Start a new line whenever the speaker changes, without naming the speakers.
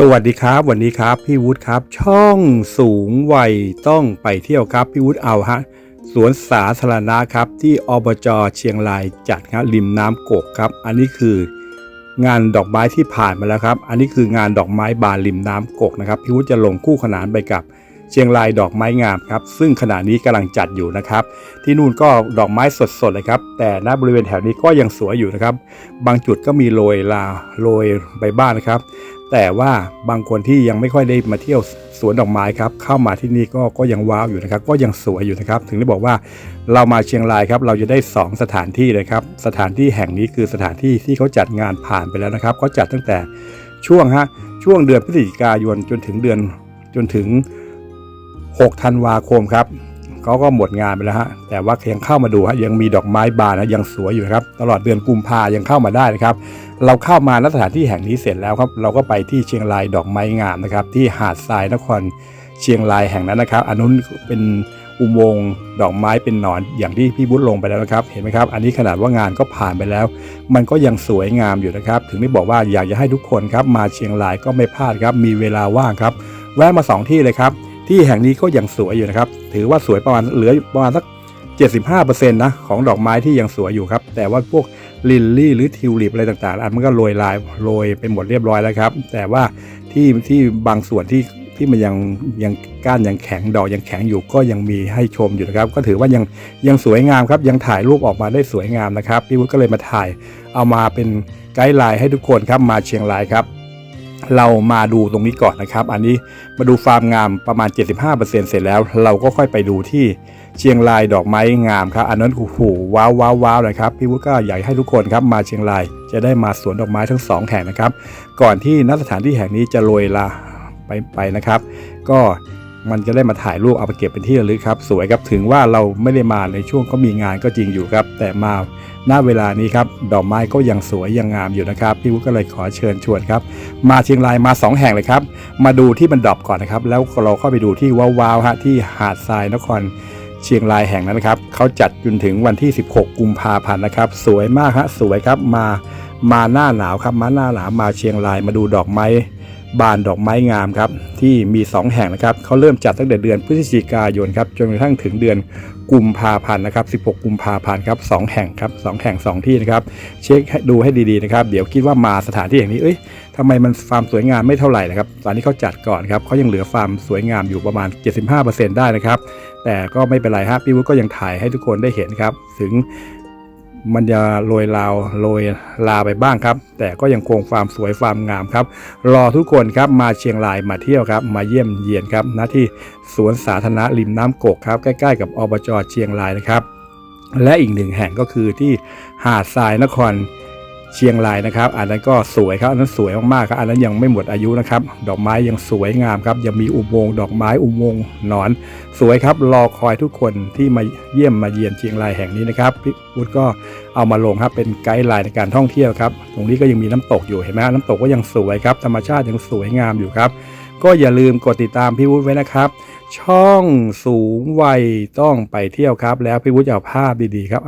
สวัสดีครับ วันนี้ครับ พี่วุฒิครับ ช่องสูงวัยต้องไปเที่ยวครับ พี่วุฒิเอาฮะสวนสาธารณะครับ ที่อบจเชียงรายจัดครับริมน้ำกกครับ อันนี้คืองานดอกไม้ที่ผ่านมาแล้วครับ อันนี้คืองานดอกไม้บานริมน้ำกกนะครับพี่วุฒิจะลงคู่ขนานไปกับเชียงรายดอกไม้งามครับ ซึ่งขณะนี้กำลังจัดอยู่นะครับ ที่นู่นก็ดอกไม้สดๆเลยครับ แต่ณบริเวณแถวนี้ก็ยังสวยอยู่นะครับ บางจุดก็มีโรยลาโรยใบบ้านนะครับ แต่ว่าบางคนที่ยังไม่ค่อยได้มาเที่ยวสวนดอกไม้ครับเข้ามาที่นี่ก็ก็ยังว้าวอยู่นะครับ ก็ยังสวยอยู่นะครับ ถึงได้บอกว่าเรามาเชียงรายครับ เราจะได้ 2 สถานที่เลยครับ สถานที่แห่งนี้คือสถานที่ที่เขาจัดงานผ่านไปแล้วนะครับเขาจัดตั้งแต่ช่วงฮะช่วงเดือนพฤศจิกายนจนถึงเดือนจนถึง 6 ธันวาคมครับ เขาก็หมดงานไปแล้วฮะแต่ว่ายังเข้ามาดูฮะยังมีดอกไม้บานนะยังสวยอยู่ครับตลอดเดือนกุมภายังเข้ามาได้นะครับ เราเข้ามาณสถานที่แห่งนี้เสร็จแล้วครับ เราก็ไปที่เชียงรายดอกไม้งามนะครับ ที่หาดทรายนครเชียงรายแห่งนั้นนะครับอันนู้นเป็นอุโมงค์ดอกไม้เป็นหนอนอย่างที่พี่บุญลงไปแล้วนะครับ เห็นไหมครับ อันนี้ขนาดว่างานก็ผ่านไปแล้ว มันก็ยังสวยงามอยู่นะครับ ถึงได้บอกว่าอยากจะให้ทุกคนครับมาเชียงรายก็ไม่พลาดครับ มีเวลาว่างครับ แวะมาสองที่เลยครับ ที่แห่งนี้ก็ยังสวยอยู่นะครับ ถือว่าสวยประมาณเหลือประมาณสัก 75%นะของดอกไม้ที่ยังสวยอยู่ครับ แต่ว่าพวกลิลลี่หรือทิวลิปอะไรต่างๆอันมันก็โรยลายโรยไปหมดเรียบร้อยแล้วครับ แต่ว่าที่ที่บางส่วนที่ที่มันยังยังก้านยังแข็งดอกยังแข็งอยู่ก็ยังมีให้ชมอยู่นะครับ ก็ถือว่ายังยังสวยงามครับ ยังถ่ายรูปออกมาได้สวยงามนะครับพี่วุฒิก็เลยมาถ่ายเอามาเป็นไกด์ไลน์ให้ทุกคนครับมาเชียงรายครับ เรามาดูตรงนี้ก่อนนะครับ อันนี้มาดูฟาร์มงามประมาณ 75%เสร็จแล้ว เราก็ค่อยไปดูที่เชียงรายดอกไม้งามครับ อันนั้นโอ้โหว้าวว้าวว้าวเลยครับ พี่วุฒิก็อยากให้ทุกคนครับมาเชียงรายจะได้มาสวนดอกไม้ทั้งสองแห่งนะครับ ก่อนที่นักสถานที่แห่งนี้จะโรยลาไปไปนะครับ ก็ มันจะได้มาถ่ายรูปเอาไปเก็บเป็นที่ระลึกครับ สวยครับถึงว่าเราไม่ได้มาในช่วงก็มีงานก็จริงอยู่ครับ แต่มาณเวลานี้ครับดอกไม้ก็ยังสวยยังงามอยู่นะครับ พี่วุฒิก็เลยขอเชิญชวนครับ มาเชียงรายมา 2 แห่งเลยครับ มาดูที่มันดอปก่อนนะครับ แล้วเราเข้าไปดูที่ว้าวๆฮะที่หาดทรายนครเชียงรายแห่งนั้นนะครับเขาจัดจนถึงวันที่ 16 กุมภาพันธ์นะครับ สวยมากฮะสวยครับมามาหน้าหนาวครับมาหน้าหนาวมาเชียงรายมาดูดอกไม้ บานดอกไม้งามครับที่มี 2 แห่งนะครับเขาเริ่มจัดตั้งแต่เดือนพฤศจิกายนครับจนกระทั่งถึงเดือนกุมภาพันธ์นะครับ 16 กุมภาพันธ์ครับสองแห่งครับสองแห่งสองที่นะครับ เช็คดูให้ดีๆนะครับ เดี๋ยวคิดว่ามาสถานที่อย่างนี้เอ้ยทำไมมันฟาร์มสวยงามไม่เท่าไหร่นะครับตอนนี้เขาจัดก่อนครับเขายังเหลือฟาร์มสวยงามอยู่ประมาณ 75%ได้นะครับ แต่ก็ไม่เป็นไรฮะพี่วุฒิก็ยังถ่ายให้ทุกคนได้เห็นครับถึง มันจะโรยลาวโรยลาไปบ้างครับ แต่ก็ยังคงความสวยความงามครับ รอทุกคนครับมาเชียงรายมาเที่ยวครับ มาเยี่ยมเยียนครับณที่สวนสาธารณะริมน้ำกกครับใกล้ๆ กับอบจเชียงรายนะครับ และอีกหนึ่งแห่งก็คือที่หาดทรายนคร เชียงรายนะครับ อันนั้นก็สวยครับอันนั้นสวยมากๆครับอันนั้นยังไม่หมดอายุนะครับ ดอกไม้ยังสวยงามครับยังมีอุโมงค์ดอกไม้อุโมงค์หนอน สวยครับรอคอยทุกคนที่มาเยี่ยมมาเยียนเชียงรายแห่งนี้นะครับพี่วุฒิก็เอามาลงครับเป็นไกด์ไลน์ในการท่องเที่ยวครับตรงนี้ก็ยังมีน้ำตกอยู่เห็นไหมน้ำตกก็ยังสวยครับธรรมชาติยังสวยงามอยู่ครับก็อย่าลืมกดติดตามพี่วุฒิไว้นะครับ ช่องสูงวัยต้องไปเที่ยวครับ แล้วพี่วุฒิจะเอาภาพดีๆครับ